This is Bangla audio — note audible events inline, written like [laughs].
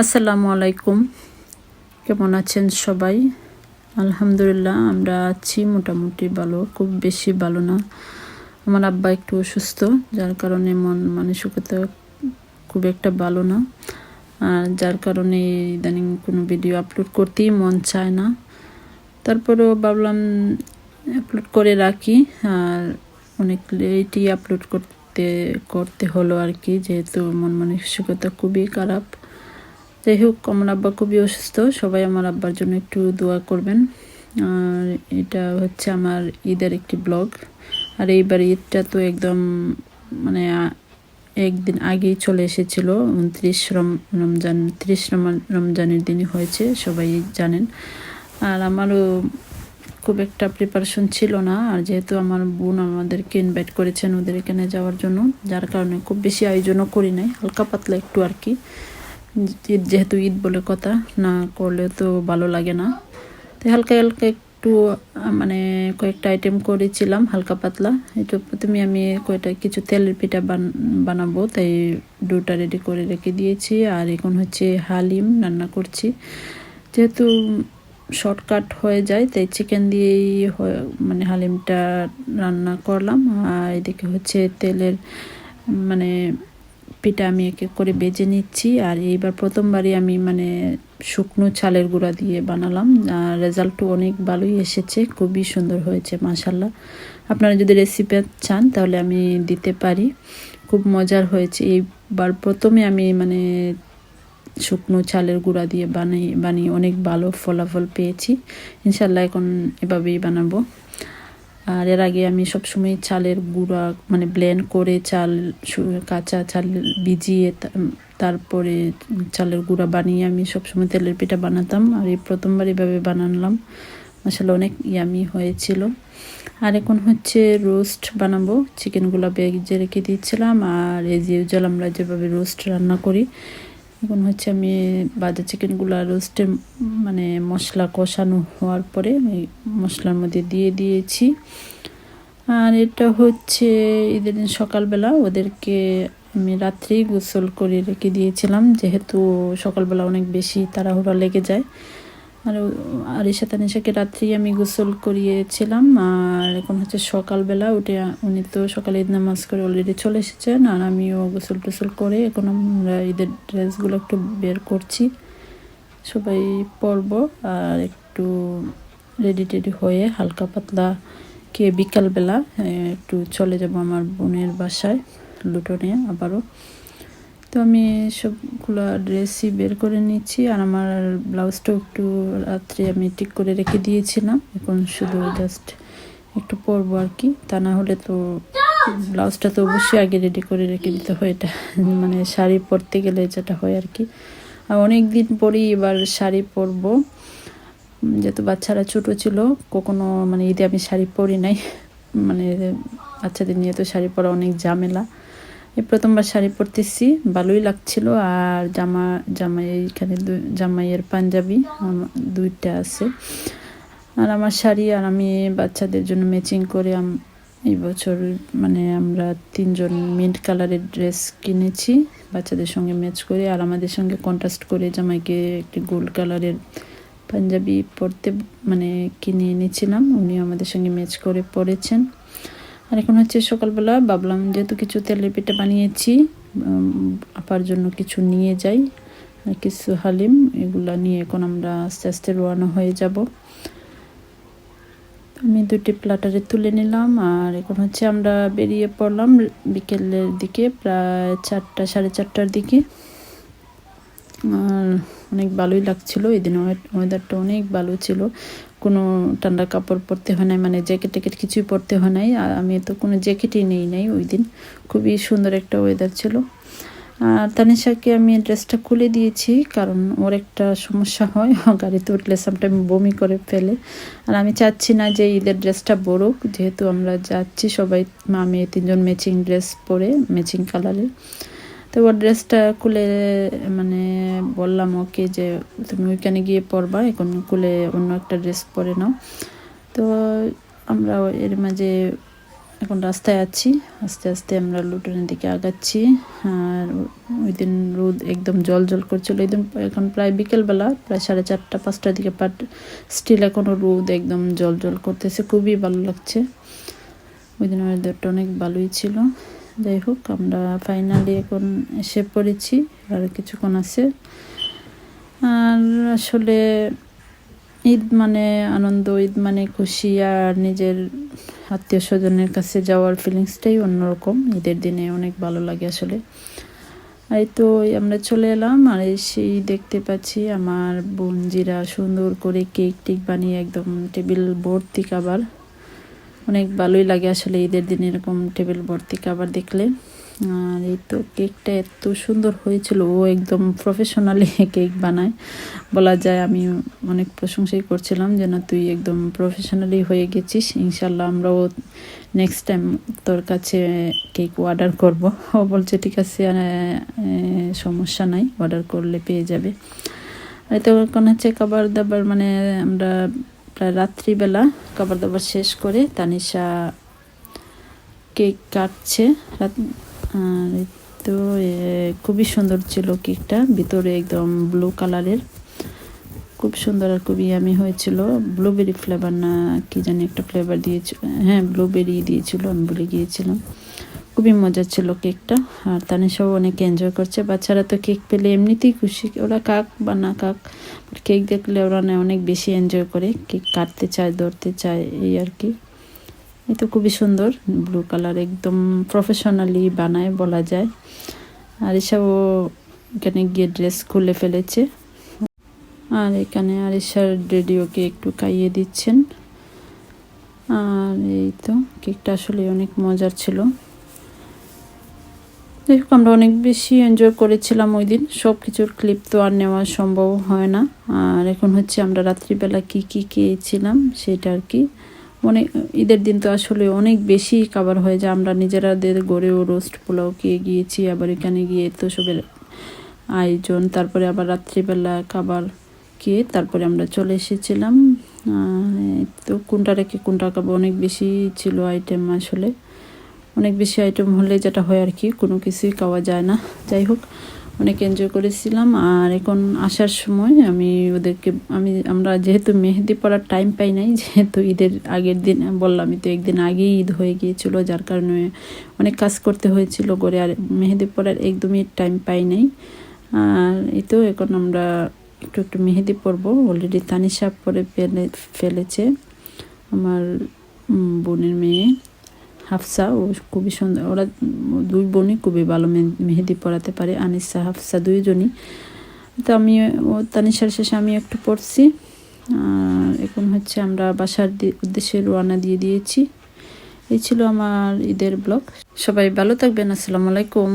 আসসালামু আলাইকুম। কেমন আছেন সবাই? আলহামদুলিল্লাহ, আমরা আছি মোটামুটি ভালো, খুব বেশি ভালো না। আমার আব্বা একটু অসুস্থ, যার কারণে মন মানসিকতা খুব একটা ভালো না। আর যার কারণে ইদানিং কোনো ভিডিও আপলোড করতেই মন চায় না। তারপরেও ভাবলাম আপলোড করে রাখি, আর অনেক লেটই আপলোড করতে করতে হলো আর কি, যেহেতু মন মানসিকতা খুবই খারাপ। যাই হোক আমার আব্বা খুবই অসুস্থ। সবাই আমার আব্বার জন্য একটু দোয়া করবেন। আর এটা হচ্ছে আমার ঈদের একটি ব্লগ। আর এইবার ঈদটা তো একদম মানে একদিন আগেই চলে এসেছিল। উনত্রিশ রমজান, ত্রিশ রমজানের দিনই হয়েছে, সবাই জানেন। আর আমারও খুব একটা প্রিপারেশন ছিল না। আর যেহেতু আমার বোন আমাদেরকে ইনভাইট করেছেন ওদের এখানে যাওয়ার জন্য, যার কারণে খুব বেশি আয়োজনও করি নাই। হালকা পাতলা একটু আর কি। ঈদ যেহেতু ঈদ বলে কথা, না করলে তো ভালো লাগে না। তো হালকা হালকা একটু মানে কয়েকটা আইটেম করেছিলাম, হালকা পাতলা। একটু প্রথমে আমি কয়েকটা কিছু তেলের পিঠা বানাবো, তাই ডোটা রেডি করে রেখে দিয়েছি। আর এখন হচ্ছে হালিম রান্না করছি। যেহেতু শর্টকাট হয়ে যায়, তাই চিকেন দিয়েই মানে হালিমটা রান্না করলাম। আর এদিকে হচ্ছে তেলের মানে পিঠা আমি এক এক করে বেজে নিচ্ছি আর এইবার প্রথমবারই আমি মানে শুকনো চালের গুঁড়া দিয়ে বানালাম। আর রেজাল্টও অনেক ভালোই এসেছে, খুবই সুন্দর হয়েছে মাসাল্লাহ আপনারা যদি রেসিপি চান তাহলে আমি দিতে পারি। খুব মজার হয়েছে। এইবার প্রথমে আমি মানে শুকনো চালের গুঁড়া দিয়ে বানাই, বানিয়ে অনেক ভালো ফলাফল পেয়েছি। ইনশাল্লাহ এখন এভাবেই বানাবো। আর এর আগে আমি সবসময় চালের গুঁড়া মানে ব্লেন্ড করে চাল কাঁচা চাল ভিজিয়ে তারপরে চালের গুঁড়া বানিয়ে আমি সবসময় তেলের পিঠা বানাতাম। আর এই প্রথমবার এভাবে বানালাম। আসলে অনেক ইয়ামি হয়েছিল। আর এখন হচ্ছে রোস্ট বানাবো। চিকেনগুলো বেজে রেখে দিয়েছিলাম। আর এই যে ইউজুয়াল আমরা যেভাবে রোস্ট রান্না করি এখন হচ্ছে আমি বাজার চিকেনগুলো রোস্টের মানে মশলা কষানো হওয়ার পরে আমি মশলার মধ্যে দিয়ে দিয়েছি। আর এটা হচ্ছে ঈদের দিন সকালবেলা ওদেরকে আমি রাত্রেই গোসল করে রেখে দিয়েছিলাম, যেহেতু সকালবেলা অনেক বেশি তাড়াহুড়া লেগে যায়। আর সাথে নিশাকে রাত্রি আমি গোসল করিয়েছিলাম, আর এখন হচ্ছে সকালবেলা উঠে উনি তো সকালে ঈদ নামাজ করে অলরেডি চলে এসেছেন, আর আমিও গোসল টোসল করে এখন আমরা ঈদের ড্রেসগুলো একটু বের করছি। সবাই পরব, আর একটু রেডি টেডি হয়ে হালকা পাতলা কে বিকালবেলা একটু চলে যাব আমার বোনের বাসায় লুটনে আবারও। তো আমি সবগুলো ড্রেসই বের করে নিচ্ছি আর আমার ব্লাউজটাও একটু রাত্রে আমি ঠিক করে রেখে দিয়েছিলাম। এখন শুধু জাস্ট একটু পরবো আর কি। তা না হলে তো ব্লাউজটা তো অবশ্যই আগে রেডি করে রেখে দিতে হয়। এটা মানে শাড়ি পরতে গেলে যেটা হয় আর কি। আর অনেক দিন পরেই এবার শাড়ি পরবো। যেহেতু বাচ্চারা ছোটো ছিল, কখনো মানে ঈদে আমি শাড়ি পরি নাই। মানে বাচ্চাদের নিয়ে তো শাড়ি পরা অনেক ঝামেলা। এই প্রথমবার শাড়ি পরতেছি, ভালোই লাগছিল। আর জামা, জামাই এখানে জামাইয়ের পাঞ্জাবি দুইটা আছে। আর আমার শাড়ি আর আমি বাচ্চাদের জন্য ম্যাচিং করে এই বছর মানে আমরা তিনজন মিন্ট কালারের ড্রেস কিনেছি, বাচ্চাদের সঙ্গে ম্যাচ করে। আর আমাদের সঙ্গে কন্ট্রাস্ট করে জামাইকে একটি গোল্ড কালারের পাঞ্জাবি পরতে মানে কিনে এনেছিলাম। উনি আমাদের সঙ্গে ম্যাচ করে পরেছেন। আর এখন হচ্ছে সকালবেলা ভাবলাম যেহেতু কিছু তেলের পিঠা বানিয়েছি আপার জন্য কিছু নিয়ে যাই। কিছু হালিম, এগুলা নিয়ে এখন আমরা আস্তে আস্তে রোয়ানো হয়ে যাব। আমি দুটি প্লাটারে তুলে নিলাম আর এখন হচ্ছে আমরা বেরিয়ে পড়লাম বিকেলের দিকে, প্রায় চারটা, সাড়ে চারটার দিকে। আর অনেক ভালোই লাগছিল। এই দিন ওয়েদারটা অনেক ভালো ছিল। কোনো ঠান্ডা কাপড় পরতে হয় নাই মানে জ্যাকেট ট্যাকেট কিছুই পরতে হয় নাই। আর আমি তো কোনো জ্যাকেটই নেই নাই ওই দিন। খুবই সুন্দর একটা ওয়েদার ছিল। আর তানিশাকে আমি ড্রেসটা খুলে দিয়েছি, কারণ ওর একটা সমস্যা হয়। গাড়িতে উঠলে সামটাইম বমি করে ফেলে। আর আমি চাচ্ছি না যে ঈদের ড্রেসটা বড়ুক যেহেতু আমরা যাচ্ছি সবাই আমি তিনজন ম্যাচিং ড্রেস পরে ম্যাচিং কালারের তো ওর ড্রেসটা খুলে মানে বললাম ওকে যে, তুমি ওইখানে গিয়ে পরবা, এখন খুলে অন্য একটা ড্রেস পরে নাও। তো আমরা এর মাঝে এখন রাস্তায় আছি। আস্তে আস্তে আমরা লুটনের দিকে আগাচ্ছি। আর ওই দিন রোদ একদম জল জল করছিল। ওই দিন এখন প্রায় বিকেলবেলা, প্রায় সাড়ে চারটা, পাঁচটার দিকে বাট স্টিল এখনও রোদ একদম জল জল করতেছে। খুবই ভালো লাগছে। ওই দিন ওয়েদারটা অনেক ভালোই ছিল। যাই হোক, আমরা ফাইনালি এখন এসে পড়েছি আর কিছুক্ষণ আছে। আর আসলে ঈদ মানে আনন্দ, ঈদ মানে খুশি আর নিজের আত্মীয় স্বজনের কাছে যাওয়ার ফিলিংসটাই অন্যরকম। ঈদের দিনে অনেক ভালো লাগে আসলে। এই তো আমরা চলে এলাম, আর সেই দেখতে পাচ্ছি আমার বোনজিরা সুন্দর করে কেক টেক বানিয়ে একদম টেবিল ভর্তি খাবার অনেক ভালোই লাগে আসলে ঈদের দিন এরকম টেবিল ভর্তি খাবার দেখলে। আর এই তো কেকটা এত সুন্দর হয়েছিল, ও একদম প্রফেশনালি কেক [laughs] বানায়। বলা যায় আমি অনেক প্রশংসাই করছিলাম যেন তুই একদম প্রফেশনালি হয়ে গেছিস ইনশাল্লাহ আমরাও নেক্সট টাইম তোর কাছে কেক অর্ডার করব। ও বলছে, ঠিক আছে সমস্যা নাই অর্ডার করলে পেয়ে যাবে। তো এখন হচ্ছে খাবার দাবার মানে আমরা প্রায় রাত্রিবেলা খাবার দাবার শেষ করে তানিশা কেক কাটছে। আর তো খুবই সুন্দর ছিল কেকটা। ভিতরে একদম ব্লু কালারের খুব সুন্দর আর খুবই আমি হয়েছিল। ব্লুবেরি ফ্লেভার না, কি জানি একটা ফ্লেভার দিয়েছিল। হ্যাঁ ব্লুবেরি দিয়েছিল, আমি ভুলে গিয়েছিলাম। খুবই মজার ছিল কেকটা। আর তানিশাও অনেক এনজয় করছে। বাচ্চারা তো কেক পেলে এমনিতেই খুশি। ওরা কাক বা না কাক কেক দেখলে ওরা না অনেক বেশি এনজয় করে। কেক কাটতে চায়, ধরতে চায়, এই আর কি। এই তো খুবই সুন্দর। ব্লু কালার একদম প্রফেশনালি বানায় বলা যায়। আর এসবও এখানে গিয়ে ড্রেস খুলে ফেলেছে। আর এখানে আর আরিশার রেডিওকে একটু খাইয়ে দিচ্ছেন। আর এই তো কেকটা আসলে অনেক মজার ছিল। যাই হোক আমরা অনেক বেশি এনজয় করেছিলাম ওই দিন সব কিছুর ক্লিপ তো আর নেওয়া সম্ভব হয় না। আর এখন হচ্ছে আমরা রাত্রিবেলা কি কি খেয়েছিলাম সেটা আর কি। অনেক ঈদের দিন তো আসলে অনেক বেশি খাবার হয়ে যায় আমরা নিজেরাদের গড়েও রোস্ট পোলাও খেয়ে গিয়েছি, আবার এখানে গিয়ে তো সবের আয়োজন, তারপরে আবার রাত্রিবেলা খাবার খেয়ে তারপরে আমরা চলে এসেছিলাম। তো কোনটা রেখে কোনটা খাব, অনেক বেশি ছিল আইটেম আসলে। অনেক বেশি আইটেম হলে যেটা হয় আর কি, কোনো কিছুই খাওয়া যায় না। যাই হোক, অনেক এনজয় করেছিলাম। আর এখন আসার সময় আমি ওদেরকে, আমি, আমরা যেহেতু মেহেদি পড়ার টাইম পাই নাই, যেহেতু ঈদের আগের দিন, বললাম তো একদিন আগেই ঈদ হয়ে গিয়েছিল, যার কারণে অনেক কাজ করতে হয়েছিল করে, আর মেহেদি পড়ার একদমই টাইম পাই নাই। আর এই তো এখন আমরা একটু একটু মেহেদি পরবো। অলরেডি তানিশা পরে ফেলে, ফেলেছে, আমার বোনের মেয়ে। হাফসা ও খুবই সুন্দর। ওরা দুই বোনই খুবই ভালো মেহেদি পড়াতে পারে, আনিসা, হাফসা দুইজনই। তো আমি ও তানিশার শেষে আমি একটু পড়ছি। আর এখন হচ্ছে আমরা বাসার উদ্দেশ্যে রোয়ানা দিয়ে দিয়েছি। এই ছিল আমার ঈদের ব্লগ। সবাই ভালো থাকবেন, আসসালামু আলাইকুম।